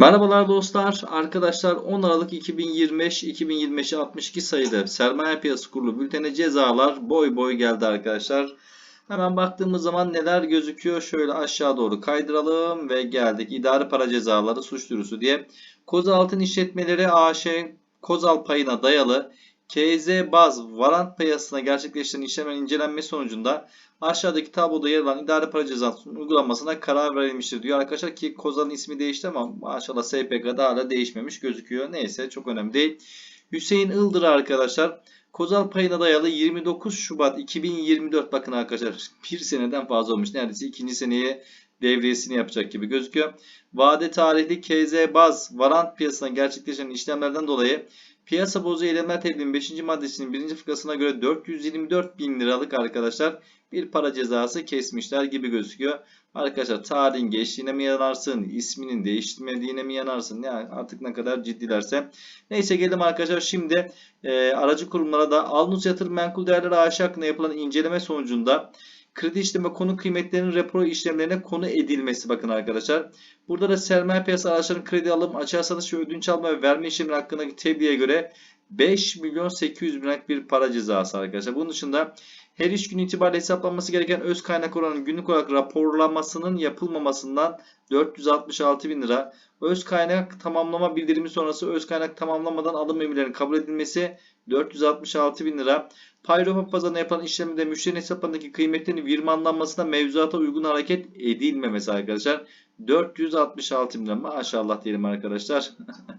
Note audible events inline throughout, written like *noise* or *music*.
Merhabalar dostlar. Arkadaşlar 10 Aralık 2025 2025 62 sayılı Sermaye Piyasası Kurulu bültene cezalar boy boy geldi arkadaşlar. Hemen baktığımız zaman neler gözüküyor? Şöyle aşağı doğru kaydıralım ve geldik. İdari para cezaları suç duyurusu diye. Kozaltın işletmeleri AŞ Kozal payına dayalı KZ baz varant piyasasına gerçekleştirilen işlemlerin incelenmesi sonucunda aşağıdaki tabloda yer alan idari para cezasının uygulanmasına karar verilmiştir diyor arkadaşlar ki Kozal'ın ismi değişti ama maşallah SPK'da hala değişmemiş gözüküyor. Neyse çok önemli değil. Hüseyin Ildır arkadaşlar Kozal payına dayalı 29 Şubat 2024 bakın arkadaşlar bir seneden fazla olmuş. Neredeyse ikinci seneye devriyesini yapacak gibi gözüküyor. Vade tarihli KZ baz varant piyasasına gerçekleşen işlemlerden dolayı piyasa bozu eylemler tebliğinin 5. maddesinin 1. fıkrasına göre 424 bin liralık arkadaşlar bir para cezası kesmişler gibi gözüküyor. Arkadaşlar tarihin geçtiğine mi yanarsın, isminin değiştirmediğine mi yanarsın? Yani artık ne kadar ciddilerse. Neyse gelelim arkadaşlar şimdi e, aracı kurumlara da Alnus Yatırım Menkul Değerleri AŞ hakkında yapılan inceleme sonucunda kredi işleme konu kıymetlerinin rapor işlemlerine konu edilmesi bakın arkadaşlar. Burada da sermaye piyasası araçlarının kredi alım, açığa satış ve ödünç alma ve verme işlemleri hakkındaki tebliğe göre 5 milyon 800 bin bir para cezası arkadaşlar. Bunun dışında her iş günü itibariyle hesaplanması gereken öz kaynak oranının günlük olarak raporlanmasının yapılmamasından 466 bin lira. Öz kaynak tamamlama bildirimi sonrası öz kaynak tamamlamadan alım emirlerinin kabul edilmesi 466 bin lira. Payropa pazarına yapılan işlemde müşterinin hesaplarındaki kıymetlerin virmanlanmasına mevzuata uygun hareket edilmemesi arkadaşlar. 466 bin lira maşallah diyelim arkadaşlar.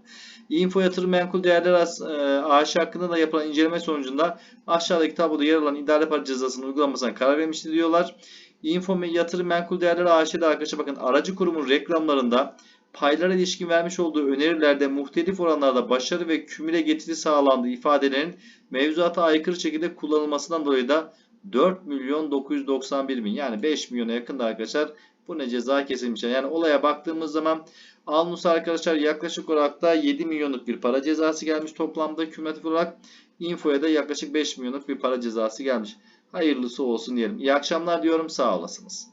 *laughs* Info yatırım menkul değerler As- e, AŞ hakkında da yapılan inceleme sonucunda aşağıdaki tabloda yer alan idare para cezasının uygulanmasına karar vermiştir diyorlar. Info yatırım menkul değerler AŞ'de arkadaşlar bakın aracı kurumun reklamlarında paylara ilişkin vermiş olduğu önerilerde muhtelif oranlarda başarı ve kümüle getiri sağlandığı ifadelerin mevzuata aykırı şekilde kullanılmasından dolayı da 4 milyon 991 bin yani 5 milyona yakında arkadaşlar bu ne ceza kesilmiş. Yani olaya baktığımız zaman Alnus arkadaşlar yaklaşık olarak da 7 milyonluk bir para cezası gelmiş toplamda kümülatif olarak. Info'ya da yaklaşık 5 milyonluk bir para cezası gelmiş. Hayırlısı olsun diyelim. İyi akşamlar diyorum sağ olasınız.